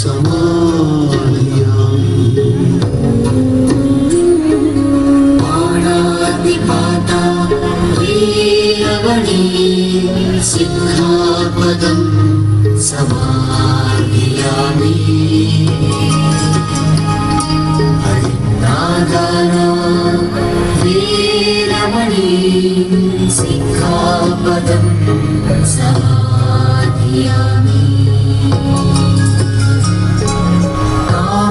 சமாளியாம் பாணாதி பாதா வீரவணி சிங்காபதம் சமாளியாமி ஹரிநாதானா வீரமணி சிங்காபதம் சமாளியாமி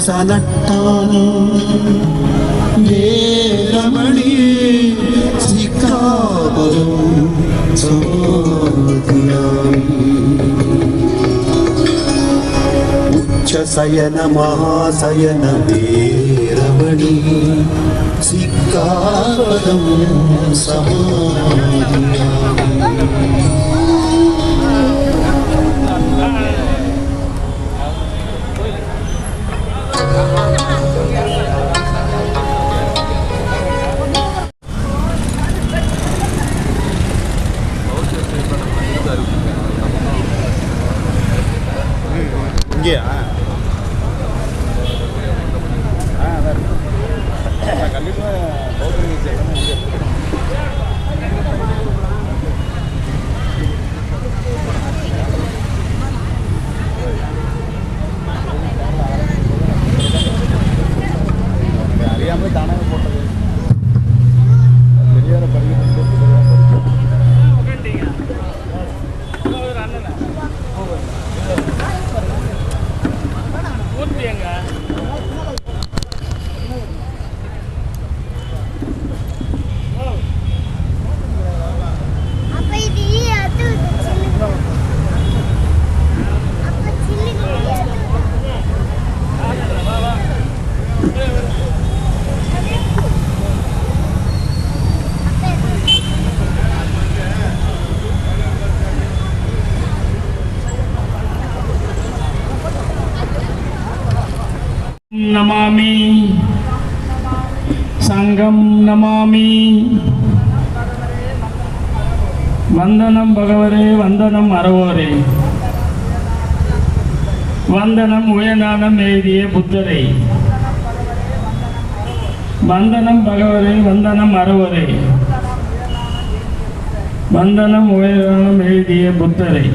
విభూషణట్టాన వేరమణి సిక్కాపదం సమాధియామి ఉచ్చశయన మహాశయన వీరమణి సిక్కాపదం సమాధియామి இங்கேயா? ஆ. கண்டிப்பாக 变革 नमामि। सङ्गं नमामि। वन्दनं भगवरे वन्दनं अरवोरे। வந்தனம் உயர்நானம் எழுதிய புத்தரை வந்தனம் பகவரை வந்தனம் அறவரை வந்தனம் உயர்நானம் எழுதிய புத்தரை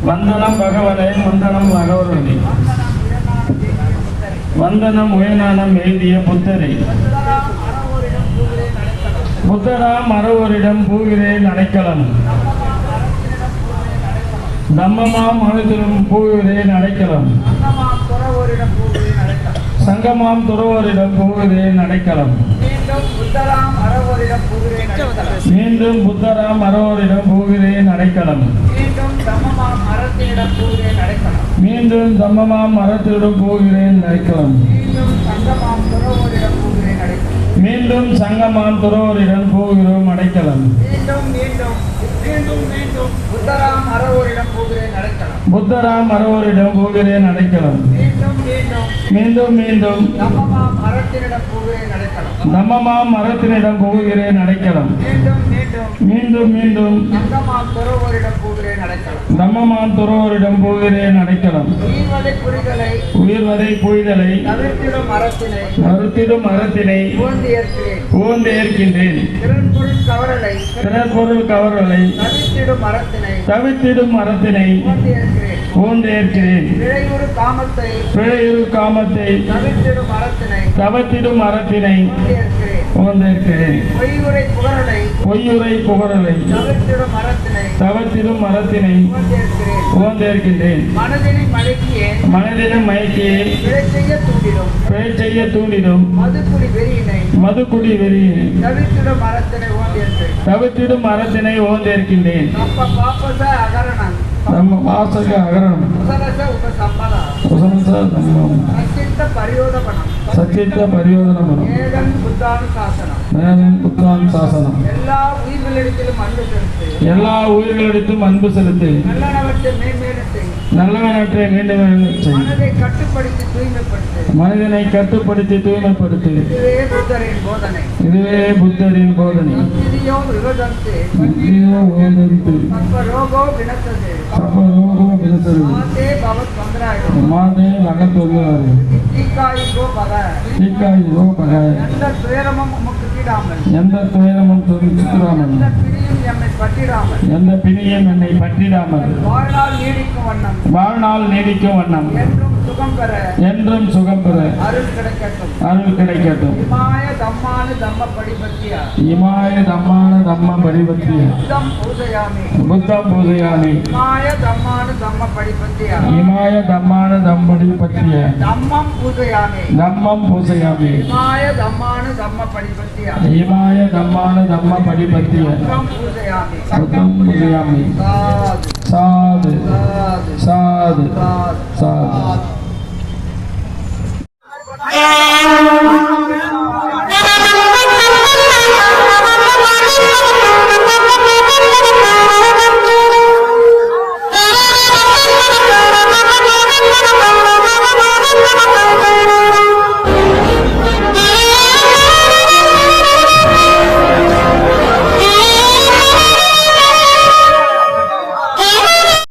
வந்தனம் பகவரை வந்தனம் அறவரை வந்தனம் உயனானம் எழுதிய புத்தரை. புத்தராம் அறவோரிடம் பூகிறேன் அடைக்கலம் தம்மமாம் அழுதிலும் பூகிறேன் அடைக்கலம் சங்கமாம் துறவோரிடம் பூகிறேன் அடைக்கலம் மீண்டும் புத்தராம் அறவோரிடம் பூகிறேன் அடைக்கலம் மீண்டும் தம்மமாம் மரத்திடம் போகிறேன் அடைக்கலம் மீண்டும் சங்கமாம் துறவரிடம் போகிறோம் அடைக்கலம். புத்தராம் அறவோரிடம் போகிறேன் அடைக்கலாம் புத்தராம் அறவோரிடம் போகிறேன் அடைக்கலம் மீண்டும் மீண்டும். தம்மமாம் மரத்தினிடம் போகிறேன் அடைக்கலம் மீண்டும் மீண்டும். நம்மமாம் துறவோரிடம் போகிறேன் அடைக்கலம் புரிதலை உயிர்வதை மரத்தினை மறுத்திடும் மரத்தினை ஊர்ந்து ஏற்கின்றேன் கவரலை பிறர் பொருள் மரத்தினை தவித்திடும் மரத்தினை ஏற்கிறேன் பிழையுறு காமத்தை தவத்திடும் ஊர்ந்து ஏற்கிறேன் பொய்யுரை புகழலை தவத்திடும் மரத்தினை மடக்கியே மனதிலும் மயக்கியே பிழை செய்ய தூண்டிடும். மதுக்குடி வெறியினை தவித்திடும் மரத்தினை ஓந்தேற்கின்றேன் சச்சித்த பரியோதபணம் சச்சித்த பரியோதனமனம் ஏகன் புத்தானு சாசனம் மேலும் புத்தான் சாசனம் எல்லா உயிர்களிடத்திலும் அன்பு செலுத்து நல்லவனற்றை மீண்டும் மனிதனை கட்டுப்படுத்தி தூய்மைப்படுத்து. இதுவே புத்தரின் போதனை. மாதே மாதே நகத்தொல்லுவாரு தீக்காயிகோ பக. தீக்காயோ பக. தீடாமல் எந்த துயரமும் துராமல் எந்த பற்றிடாமல் பிணியும் என்னை பற்றிடாமல்? வாழ்நாள் நீடிக்கும் வண்ணம். வாழ்நாள் நீடிக்கும் வண்ணம். என்றும் என்றும் சுகம் பெற. அருள் கிடைக்கட்டும். அருள் கிடைக்கட்டும். இமாய தம்மானு தம்ம படிபத்தியா இமாய தம்மான தம்ம படிபத்திய புத்தம் பூஜையாமி. இமாய தம்மானு தம்ம படிபத்தியா இமாய தம்மான தம்படி பற்றிய? தம்மம் பூஜையாமி. தம்மம் பூஜையாமி. இமாய தம்மானு தம்ம படிபத்தியா இமாய தம்மான தம்ம படிபத்திய புத்தம் பூஜையாமி. சாது. சாது. சாது. சாது.